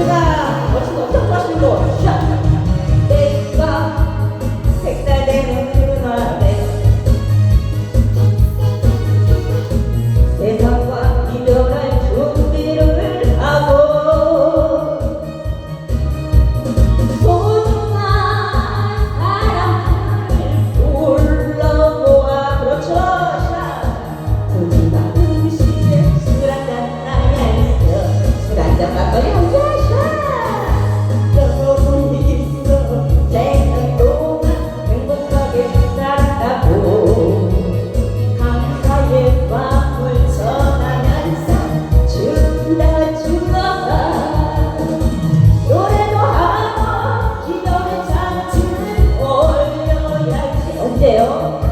제가 멋진 거 엄청 좋아하시는 거 어